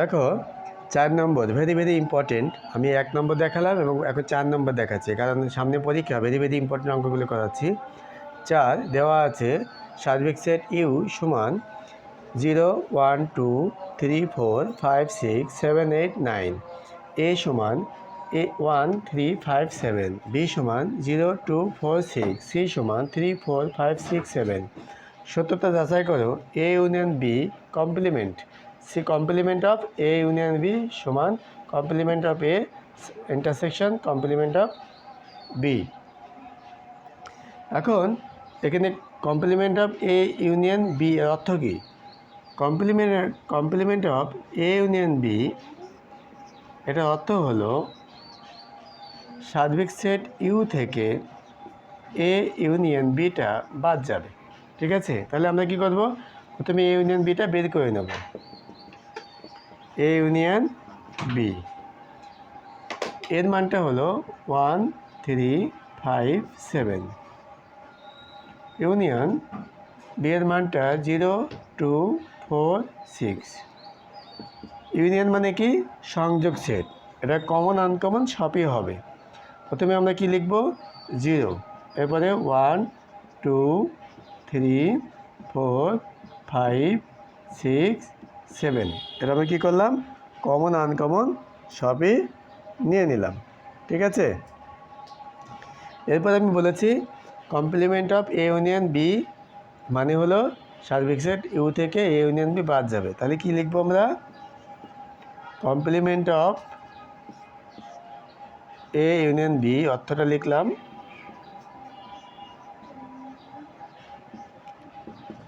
দেখো, চার নম্বর, very very important আমি এক নম্বর দেখালাম এবং এখন চার নম্বর দেখাচ্ছি, কারণ সামনে পরীক্ষা, ভেরি ভেরি ইম্পর্টেন্ট অঙ্কগুলো করাচ্ছি। চার, দেওয়া আছে সার্বিক সেট ইউ সমান zero, one, two, three, four, five, six, seven, eight, nine. A সমান A, one, three, five, seven. B সমান zero, two, four, six. C সমান three, four, five, six, seven. সত্যতা যাচাই করো, A union B complement. C complement of A union B সমান complement of A intersection complement of B. এখন এখানে complement of A union B এর অর্থ কী? Complement complement of A union B এটার অর্থ হলো সার্বিক সেট ইউ থেকে এ ইউনিয়ন বিটা বাদ যাবে। ঠিক আছে? তাহলে আমরা কি করব? প্রথমে এ ইউনিয়ন বিটা বের করে নেব। এ ইউনিয়ন বি এর মানটা হলো one three five seven union B এর মানটা zero two four six union মানে কি? সংযোগ সেট এটা কমন আনকমন সবই হবে। প্রথমে আমরা কি লিখব? জিরো এরপরে one two three four five six seven. এটা আমরা কী করলাম? কমন, আনকমন সবই নিয়ে নিলাম। ঠিক আছে? এরপর আমি বলেছি complement of A union B মানে হলো সার্বিক সেট ইউ থেকে এ ইউনিয়ন বি বাদ যাবে। তাহলে কি লিখব আমরা? Complement of A union B অর্থটা লিখলাম।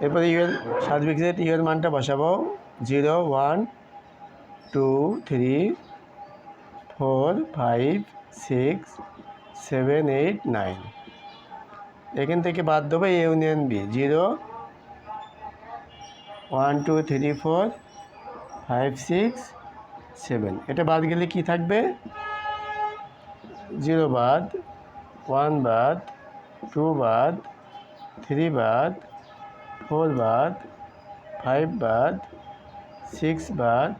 এরপরে ইউএন সার্বিক সেট ইউএর মানটা বসাবো। Zero one two three four five six seven eight nine. এখান থেকে বাদ দেবো union B zero one two three four five six seven. এটা বাদ গেলে কি থাকবে? জিরো বাদ, ওয়ান বাদ, টু বাদ, থ্রি বাদ, ফোর বাদ, ফাইভ বাদ সিক্স বাদ,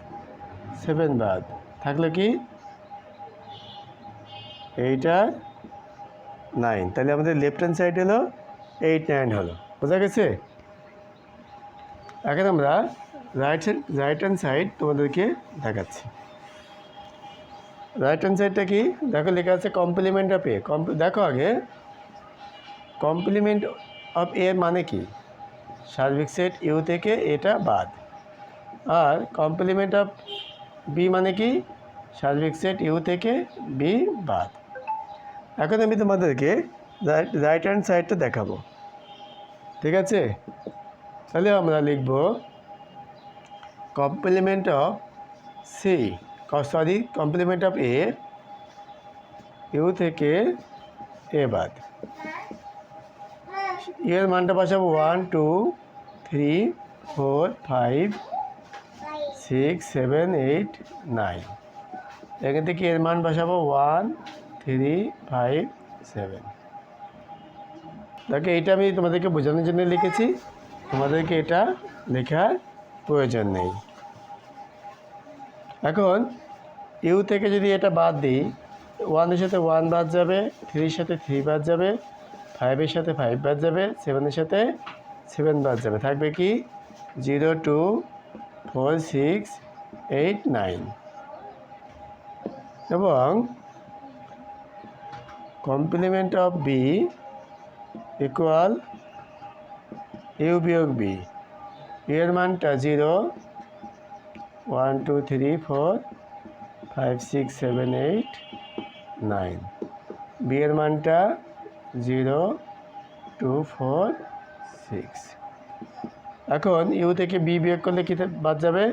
সেভেন বাদ। থাকল কি? এইট আর নাইন। তাহলে আমাদের লেফট হ্যান্ড সাইড হলো এইট নাইন হলো। বোঝা গেছে? এখন আমরা right side right hand side তোমাদেরকে দেখাচ্ছি। রাইট হ্যান্ড সাইডটা কি? দেখো লেখা আছে কমপ্লিমেন্ট অফ এ দেখো আগে। কমপ্লিমেন্ট অফ এর মানে কি? সার্বিক সেট ইউ থেকে এটা বাদ। আর কমপ্লিমেন্ট অফ বি মানে কি? সার্বিক সেট ইউ থেকে বি বাদ। এখন আমি তোমাদেরকে রাইট হ্যান্ড সাইডটা দেখাবো। ঠিক আছে? তাহলে আমরা লিখব complement of C sorry complement of A U থেকে এ বাদ। এর মানটা বসাবো one two three four five six seven eight nine এখান থেকে এর মান বসাবো ওয়ান থ্রি ফাইভ সেভেন দেখো, এইটা আমি তোমাদেরকে বোঝানোর জন্য লিখেছি। তোমাদেরকে এটা লেখার প্রয়োজন নেই। এখন ইউ থেকে যদি এটা বাদ দিই ওয়ানের সাথে ওয়ান বাদ যাবে থ্রির সাথে থ্রি বাদ যাবে ফাইভের সাথে ফাইভ বাদ যাবে সেভেনের সাথে সেভেন বাদ যাবে। থাকবে কি? Zero two four six eight nine এবং complement of B equal U বিয়োগ বি এর মানটা zero one two three four five six seven eight nine B এর মানটা জিরো টু ফোর সিক্স এখন ইউ থেকে বি বিয়োগ করলে কী বাদ যাবে?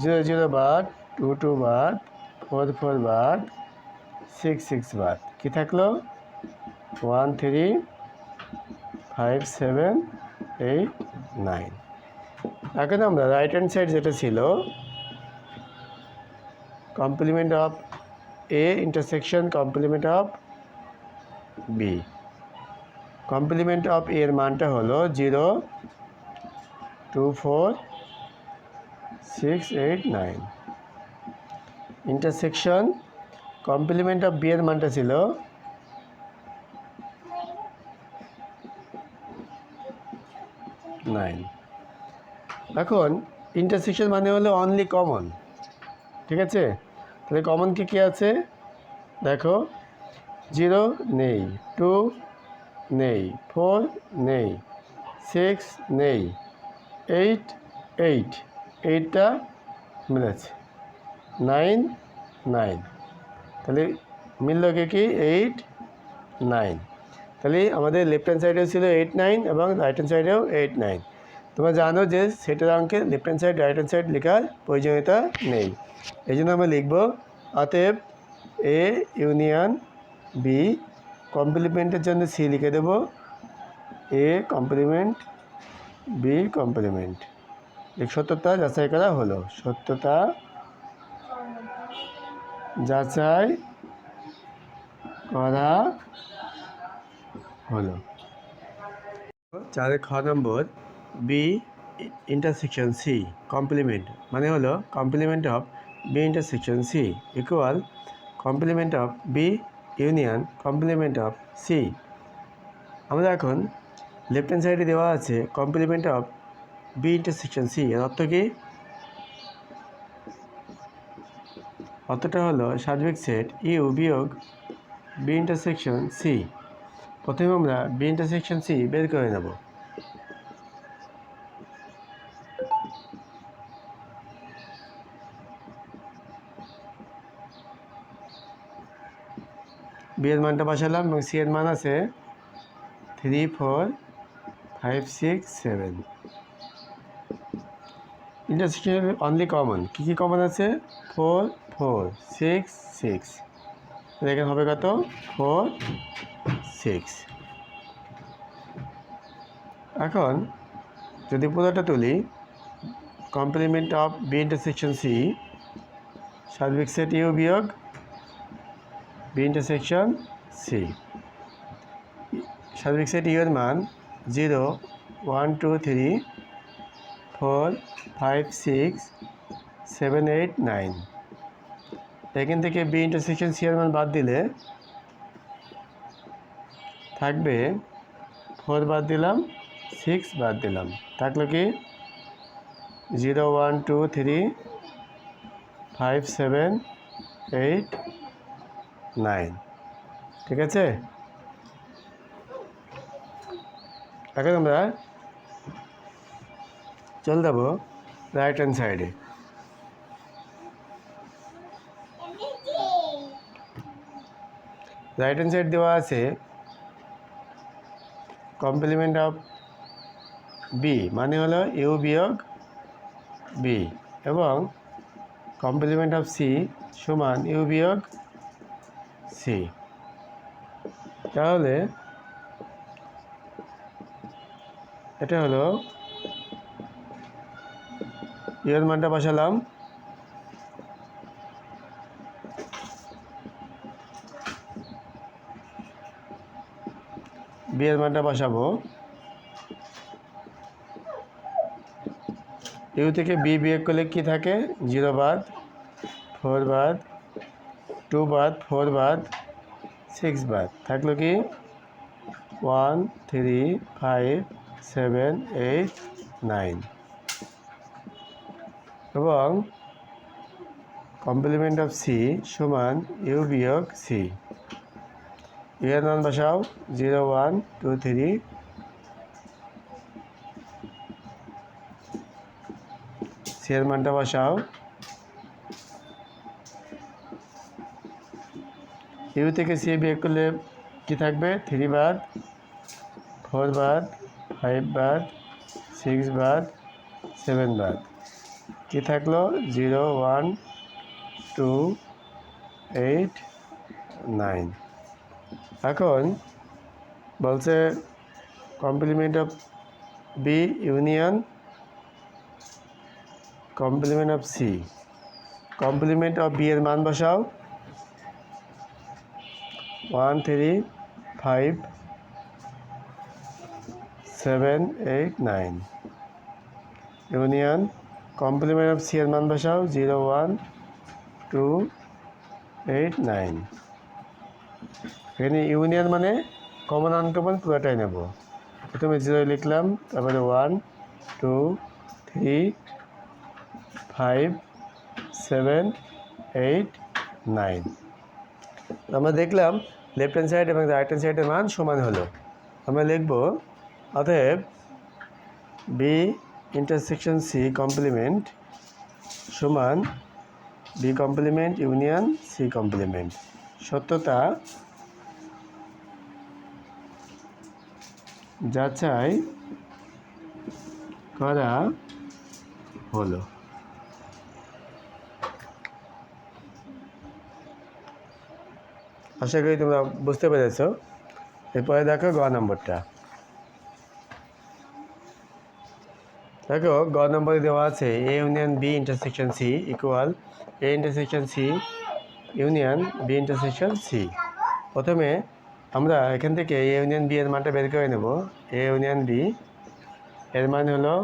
জিরো জিরো বাদ, টু টু বাদ, ফোর ফোর বাদ, সিক্স সিক্স বাদ। কী থাকল? One, three, five, seven, eight, nine. এখন আমরা রাইট হ্যান্ড সাইড যেটা ছিল, complement of A intersection, complement of B. Complement of এর মানটা হলো zero two four six eight nine. Intersection complement of B এর মানটা ছিল। নাইন। এখন ইন্টারসেকশন মানে হলো অনলি কমন ঠিক আছে? তাহলে কমন কি কী আছে? দেখো, জিরো নেই টু নেই ফোর নেই সিক্স নেই। এইট এইট, এইটটা মিলেছে নাইন নাইন। তাহলে মিলল কি কি? Eight, nine. তাহলে আমাদের লেফট হ্যান্ড সাইডেও ছিল এইট, নাইন এবং রাইট হ্যান্ড সাইডেও এইট, নাইন। তোমরা জানো যে সেটার অঙ্কে left hand side right hand side লেখার প্রয়োজনীয়তা নেই। এই জন্য আমরা লিখব, অতএব এ ইউনিয়ন বি কমপ্লিমেন্টের জন্য সি লিখে দেব। A complement B complement. এই সত্যতা যাচাই করা হলো। সত্যতা যাচাই করা হলো। চারের খ নম্বর বি ইন্টারসেকশন সি কমপ্লিমেন্ট মানে হলো complement of B intersection C equal complement of B union complement of C আমরা এখন লেফট হ্যান্ড সাইডে দেওয়া আছে complement of B intersection C এর অর্থ কি? অর্থটা হলো সার্বিক সেট ইউ বিয়োগ বি ইন্টারসেকশন সি প্রথমে আমরা বি ইন্টারসেকশন সি বের করে নেব। বি এর মানটা বসালাম এবং সি এর মান আছে three four five six seven intersection only common কী কী কমন আছে? ফোর ফোর সিক্স সিক্স এখানে হবে কত? ফোর সিক্স এখন যদি পুরোটা তুলি complement of B intersection C সার্বিক সেট ইউ বিয়োগ বি ইন্টারসেকশন সি সার্বিক সেট ইউ মান zero, one, two, three, four, five, six, seven, eight, nine. এখান থেকে বি ইন্টারসেকশন মান বাদ দিলে থাকবে ফোর বাদ দিলাম, সিক্স বাদ দিলাম। থাকল কি? Zero, one, two, three, five, seven, eight, nine. ঠিক আছে? এখন আমরা চল যাব রাইট হ্যান্ড সাইডে রাইট হ্যান্ড সাইড দেওয়া আছে কমপ্লিমেন্ট অফ বি মানে হলো ইউ বিয়োগ বি এবং কমপ্লিমেন্ট অফ সি সমান ইউ বিয়োগ সি তাহলে এটা হলো ইউর মানটা বসালাম। বিয়ের মানটা বসাবো। ইউ থেকে বি বিয়োগ করলে কি থাকে? জিরো বাদ, ফোর বাদ, টু বাদ, ফোর বাদ, সিক্স বাদ। থাকল কি? One, three, five seven eight nine এবং কমপ্লিমেন্ট অফ সি সমান ইউ বিয়োগ সি ইউ এর মান বসাও zero one two three C এর মানটা বসাও। ইউ থেকে সি বিয়োগ করলে কি থাকবে? থ্রি বাদ ফোর বাদ ফাইভ বাদ সিক্স বাদ সেভেন বাদ কি থাকল? Zero, one, two, eight, nine. এখন বলছে complement of B union complement of C complement of B এর মান বসাও। One three five seven eight nine union complement of C এর মান বসাও zero one two eight nine এখানে ইউনিয়ন মানে কমন আনকমন পুরোটাই নেব। প্রথমে জিরো লিখলাম, তারপরে one two three five seven eight nine আমরা দেখলাম লেফট হ্যান্ড সাইড এবং রাইট হ্যান্ড সাইডের মান সমান হলো। আমরা লিখব অতএব বি ইন্টারসেকশন সি কমপ্লিমেন্ট সমান B complement union C complement সত্যতা যাচাই করা হলো। আশা করি তোমরা বুঝতে পেরেছ। এরপরে দেখো গ নম্বরটা। দেখো, গ নম্বরে দেওয়া আছে A union B intersection C equal A intersection C union B intersection C প্রথমে আমরা এখান থেকে এ ইউনিয়ন বি এর মানটা বের করে নেব। এ ইউনিয়ন বি এর মান হলো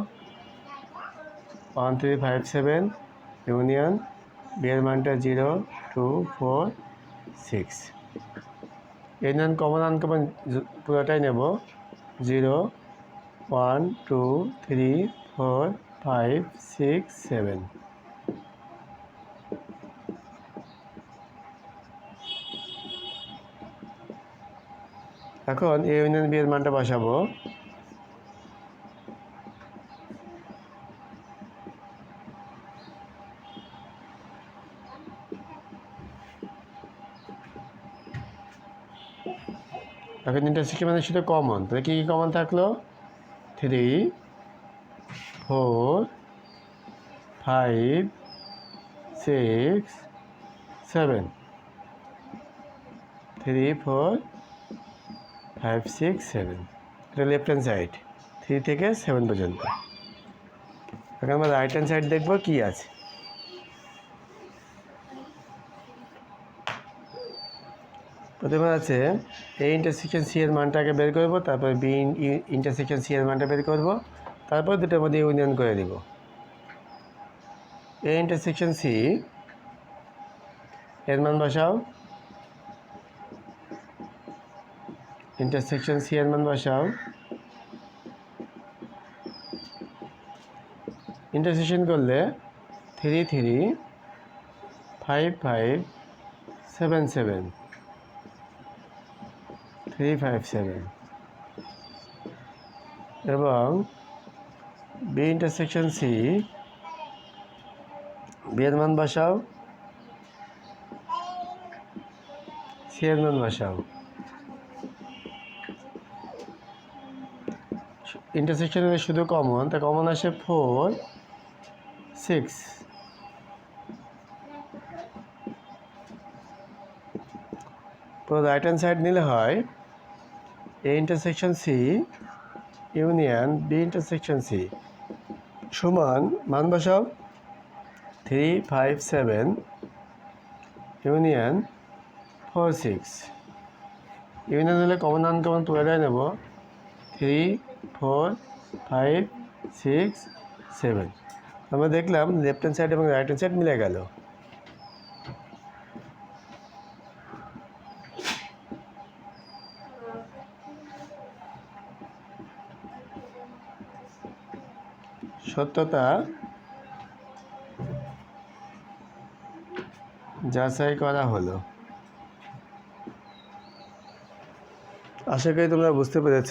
one three five seven union B এর মানটা zero two four six union common uncommon পুরোটাই নেব। Zero one two three four, five, six, seven. এখন এ ইউনিয়ন বি এর মানটা বসাবো। এখন ইন্টারসেকশন মানে শুধু কমন তাহলে কী কী কমন থাকল? Three four, five, six, seven. Three, four, five, six, seven. এটা লেফট হ্যান্ড সাইড থ্রি থেকে সেভেন পর্যন্ত। এখন আমরা রাইট হ্যান্ড সাইড দেখব কী আছে। প্রথমে আছে এ ইন্টারসেকশন সি এর মানটাকে বের করব, তারপর বি ইন্টারসেকশন সি এর মানটা বের করব। তারপর দুটোর মধ্যে ইউনিয়ন করে দিব। এ ইন্টারসেকশন সি এর মান বসাও। ইন্টারসেকশন সি এর মান বসাও। ইন্টারসেকশন করলে three three five five seven seven three five seven এবং বি ইন্টারসেকশন সি বি এর মান বসাও সি এর মান বসাও ইন্টারসেকশন শুধু কমন তা কমন আসে ফোর সিক্স পুরো রাইট হ্যান্ড সাইড নিলে হয় A intersection C union B intersection C সমান মান বসাও। Three five seven union four six union হলে কমন আনকমন তুলে নেব? Three four five six seven আমরা দেখলাম লেফট হ্যান্ড সাইড এবং রাইট হ্যান্ড সাইড মিলে গেল। সত্যতা যাচাই করা হলো। আশা করি তোমরা বুঝতে পেরেছ।